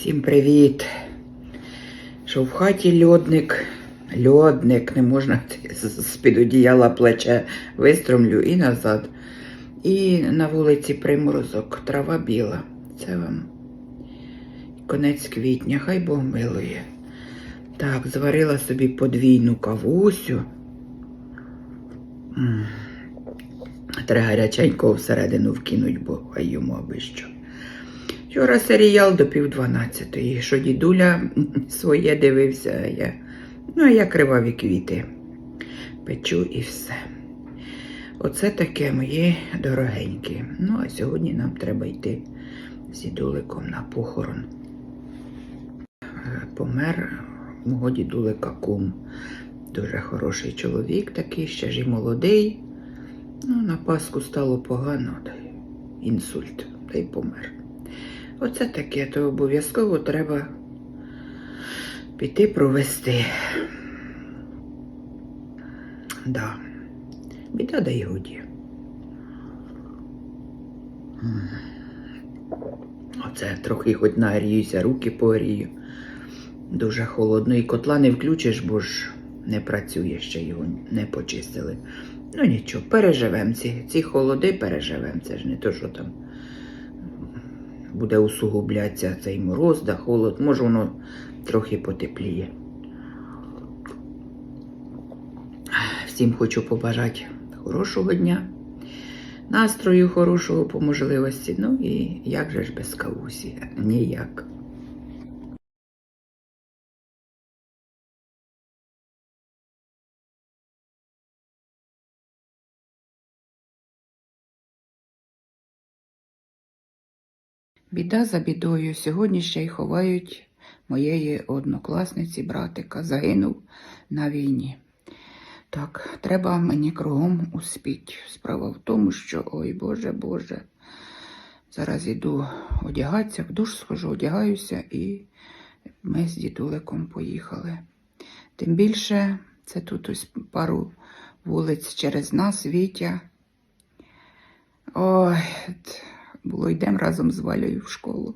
Всім привіт! Що в хаті льодник, льодник, не можна з-під одіяла плече вистромлю і назад. І на вулиці приморозок, трава біла. Це вам конець квітня, хай Бог милує. Так, зварила собі подвійну кавусю. Треба гаряченького всередину вкинуть, бо хай йому аби що. Вчора серіал до пів дванадцятої, що дідуля своє дивився, я. Ну, а я криваві квіти. Печу і все. Оце таке мої дорогенькі. Ну, а сьогодні нам треба йти з дідуликом на похорон. Помер мого дідулика кум. Дуже хороший чоловік такий, ще ж і молодий. Ну, на Пасху стало погано, інсульт, та й помер. Оце таке, то обов'язково треба піти провести. Да. Біда да й годі. Оце трохи хоч нагріюся, руки погрію. Дуже холодно. І котла не включиш, бо ж не працює, ще його не почистили. Ну нічого, переживемо ці, ці холоди, переживемо. Це ж не то, що там буде усугублятися цей мороз да холод. Може, воно трохи потепліє. Всім хочу побажати хорошого дня, настрою хорошого по можливості. Ну і як же ж без кавусі? Ніяк. Біда за бідою. Сьогодні ще й ховають моєї однокласниці, братика, загинув на війні. Так, треба мені кругом успіть. Справа в тому, що, ой Боже, Боже, зараз іду одягатися, в душ схожу, одягаюся, і ми з дідуликом поїхали. Тим більше, це тут ось пару вулиць через нас, Вітя. Ой, було йдемо разом з Валею в школу.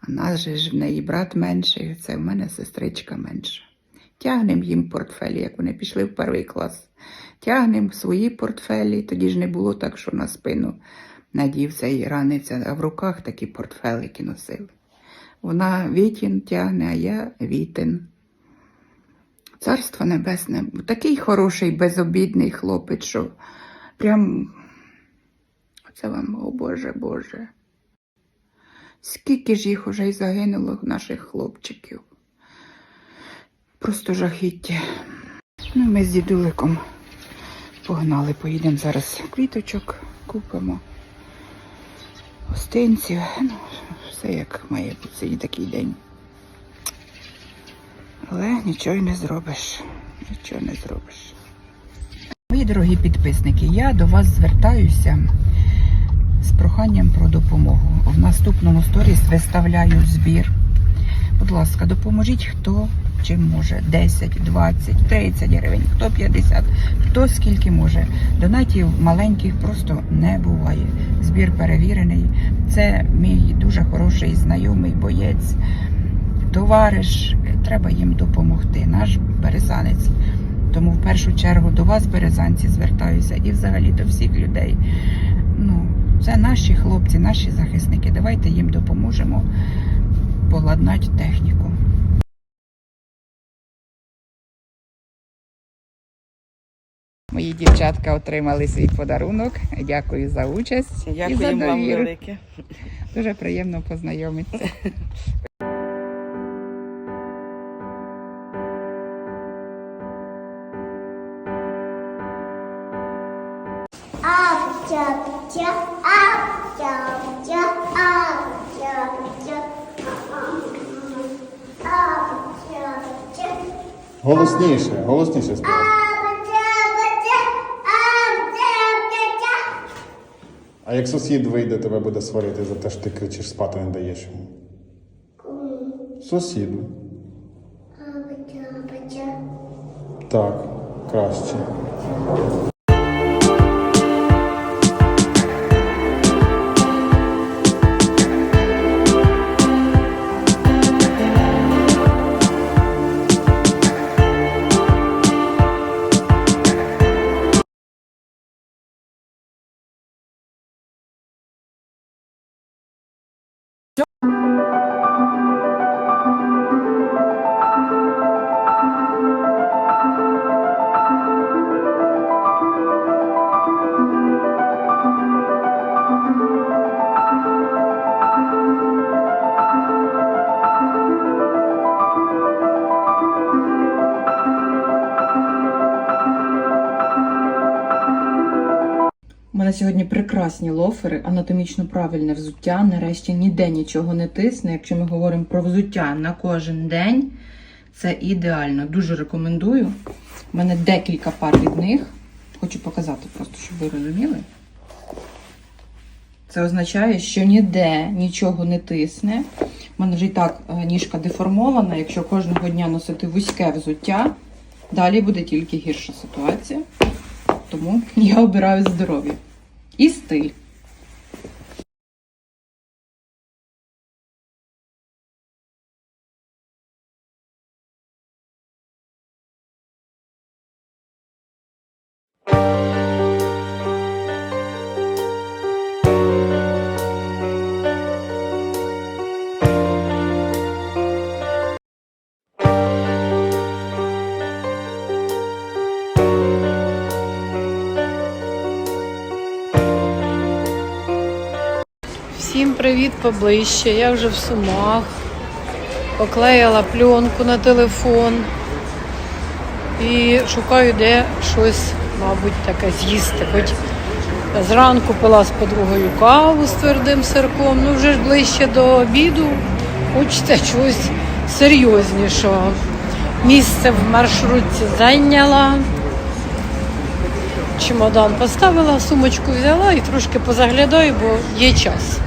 А нас же ж в неї брат менший, це в мене сестричка менша. Тягнемо їм портфелі, як вони пішли в перший клас. Тягнемо свої портфелі, тоді ж не було так, що на спину надів цей ранець, а в руках такі портфелики носили. Вона Вітін тягне, а я Вітин. Царство небесне, такий хороший, безобідний хлопець, що прям це вам, о Боже, Боже. Скільки ж їх уже й загинуло наших хлопчиків. Просто жахіття. Ну, ми з дідуликом погнали, поїдемо зараз квіточок, купимо гостинців. Ну, все як має бути сьогодні такий день. Але нічого й не зробиш. Нічого не зробиш. Мої дорогі підписники, я до вас звертаюся з проханням про допомогу. В наступному сторіс виставляю збір. Будь ласка, допоможіть, хто чим може. 10, 20, 30 гривень, хто 50, хто скільки може. Донатів маленьких просто не буває. Збір перевірений. Це мій дуже хороший знайомий боєць, товариш. Треба їм допомогти. Наш березанець. Тому в першу чергу до вас, березанці, звертаюся і взагалі до всіх людей. Це наші хлопці, наші захисники. Давайте їм допоможемо поладнати техніку. Мої дівчатка отримали свій подарунок. Дякую за участь і за вам велике. Дуже приємно познайомитися. Ап-тя-тя, Голосніше, голосніше співай. А як сусід вийде, тебе буде сварити за те, що ти кричиш спати не даєш йому. Сусіду. Так, краще. Сьогодні прекрасні лофери, анатомічно правильне взуття. Нарешті ніде нічого не тисне. Якщо ми говоримо про взуття на кожен день, це ідеально. Дуже рекомендую. У мене декілька пар від них. Хочу показати просто, щоб ви розуміли. Це означає, що ніде нічого не тисне. У мене вже і так е, ніжка деформована. Якщо кожного дня носити вузьке взуття, далі буде тільки гірша ситуація. Тому я обираю здоров'я і стиль. Всім привіт поближче. Я вже в сумах. Поклеїла пленку на телефон і шукаю, де щось, мабуть, таке з'їсти. Хоч зранку пила з подругою каву з твердим сирком, ну вже ж ближче до обіду. Хочеться чогось серйознішого. Місце в маршрутці зайняла. Чемодан поставила, сумочку взяла і трошки позаглядаю, бо є час.